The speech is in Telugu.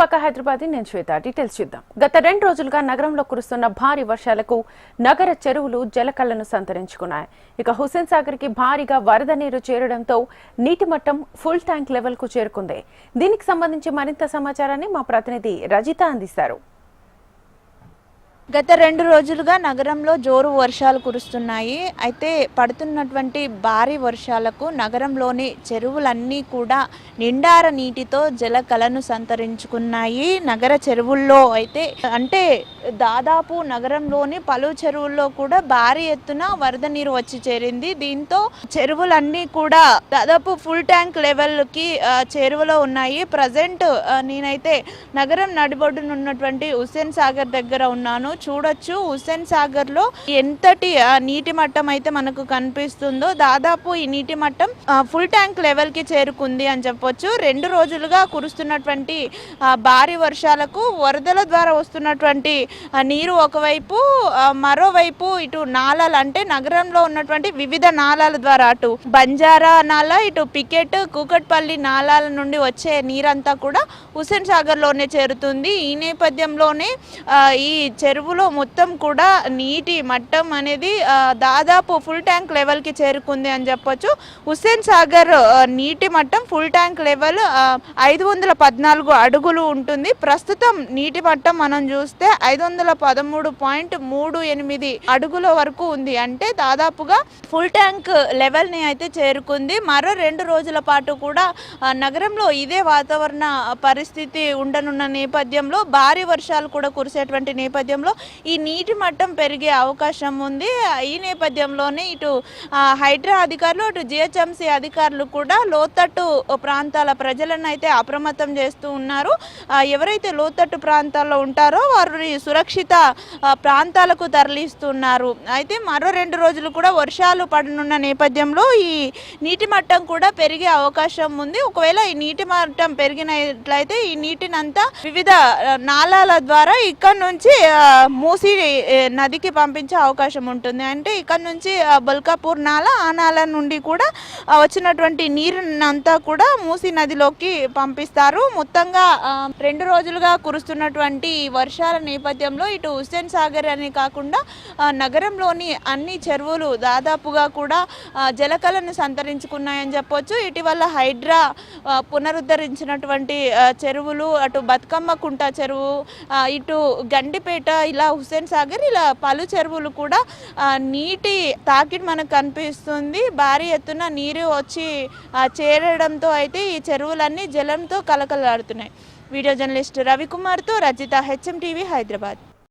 పక్క హైదరాబాద్ నేను శ్వేత. డీటెయిల్స్ చూద్దాం. గత రెండు రోజులుగా నగరంలో కురుస్తున్న భారీ వర్షాలకు నగర చెరువులు జలకళ్ళను సంతరించుకున్నాయి. ఇక హుసేన్ సాగర్కి భారీగా వరద నీరు చేరడంతో నీటి మట్టం ఫుల్ ట్యాంక్ లెవెల్కు చేరుకుంది. దీనికి సంబంధించి మరింత సమాచారాన్ని మా ప్రతినిధి రజిత అందిస్తారు. గత రెండు రోజులుగా నగరంలో జోరు వర్షాలు కురుస్తున్నాయి. అయితే పడుతున్నటువంటి భారీ వర్షాలకు నగరంలోని చెరువులన్నీ కూడా నిండార నీటితో జల కలను సంతరించుకున్నాయి. నగర చెరువుల్లో అయితే అంటే దాదాపు నగరంలోని పలు చెరువుల్లో కూడా భారీ ఎత్తున వరద నీరు వచ్చి చేరింది. దీంతో చెరువులన్నీ కూడా దాదాపు ఫుల్ ట్యాంక్ లెవెల్కి చేరువలో ఉన్నాయి. ప్రజెంట్ నేనైతే నగరం నడిబొడ్డునున్నటువంటి హుస్సేన్ సాగర్ దగ్గర ఉన్నాను. చూడొచ్చు. హుస్సేన్ సాగర్లో ఎంతటి నీటి మట్టం అయితే మనకు కనిపిస్తుందో దాదాపు ఈ నీటి మట్టం ఫుల్ ట్యాంక్ లెవెల్కి చేరుకుంది అని చెప్పొచ్చు. రెండు రోజులుగా కురుస్తున్నటువంటి భారీ వర్షాలకు వరదల ద్వారా వస్తున్నటువంటి నీరు ఒకవైపు మరోవైపు ఇటు నాలాలు అంటే నగరంలో ఉన్నటువంటి వివిధ నాలాల ద్వారా అటు బంజారా నాలా ఇటు పికెట్ కూకట్పల్లి నాళాల నుండి వచ్చే నీరంతా కూడా హుస్సేన్ సాగర్లోనే చేరుతుంది. ఈ నేపథ్యంలోనే ఈ చెరువు చెరువులో మొత్తం కూడా నీటి మట్టం అనేది దాదాపు ఫుల్ ట్యాంక్ లెవెల్కి చేరుకుంది అని చెప్పొచ్చు. హుస్సేన్ సాగర్ నీటి మట్టం ఫుల్ ట్యాంక్ లెవెల్ ఐదు వందల పద్నాలుగు అడుగులు ఉంటుంది. ప్రస్తుతం నీటి మట్టం మనం చూస్తే ఐదు వందల పదమూడు పాయింట్ మూడు ఎనిమిది అడుగుల వరకు ఉంది. అంటే దాదాపుగా ఫుల్ ట్యాంక్ లెవెల్ని అయితే చేరుకుంది. మరో రెండు రోజుల పాటు కూడా నగరంలో ఇదే వాతావరణ పరిస్థితి ఉండనున్న నేపథ్యంలో భారీ వర్షాలు కూడా కురిసేటువంటి నేపథ్యంలో ఈ నీటి మట్టం పెరిగే అవకాశం ఉంది. ఈ నేపథ్యంలోనే ఇటు హైడ్రా అధికారులు అటు జిహెచ్ఎంసీ అధికారులు కూడా లోతట్టు ప్రాంతాల ప్రజలను అయితే అప్రమత్తం చేస్తూ ఉన్నారు. ఎవరైతే లోతట్టు ప్రాంతాల్లో ఉంటారో వారిని సురక్షిత ప్రాంతాలకు తరలిస్తున్నారు. అయితే మరో రెండు రోజులు కూడా వర్షాలు పడనున్న నేపథ్యంలో ఈ నీటి మట్టం కూడా పెరిగే అవకాశం ఉంది. ఒకవేళ ఈ నీటి మట్టం పెరిగినట్లయితే ఈ నీటినంతా వివిధ నాళాల ద్వారా ఇక్కడ నుంచి మూసి నదికి పంపించే అవకాశం ఉంటుంది. అంటే ఇక్కడ నుంచి బుల్కాపూర్ బల్కాపూర్ నాల ఆ నాల నుండి కూడా వచ్చినటువంటి నీరునంతా కూడా మూసి నదిలోకి పంపిస్తారు. మొత్తంగా రెండు రోజులుగా కురుస్తున్నటువంటి వర్షాల నేపథ్యంలో ఇటు హుస్సేన్ సాగర్ అని కాకుండా నగరంలోని అన్ని చెరువులు దాదాపుగా కూడా జలకలను సంతరించుకున్నాయని చెప్పొచ్చు. ఇటీవల హైడ్రా పునరుద్ధరించినటువంటి చెరువులు అటు బతుకమ్మ కుంట చెరువు ఇటు గండిపేట ఇలా హుస్సేన్ సాగర్ ఇలా పలు చెరువులు కూడా నీటి తాకిడి మనకు కనిపిస్తుంది. భారీ ఎత్తున నీరు వచ్చి చేరడంతో అయితే ఈ చెరువులన్నీ జలంతో కలకలాడుతున్నాయి వీడియో జర్నలిస్ట్ రవికుమార్తో రజిత హెచ్ఎం టీవీ హైదరాబాద్.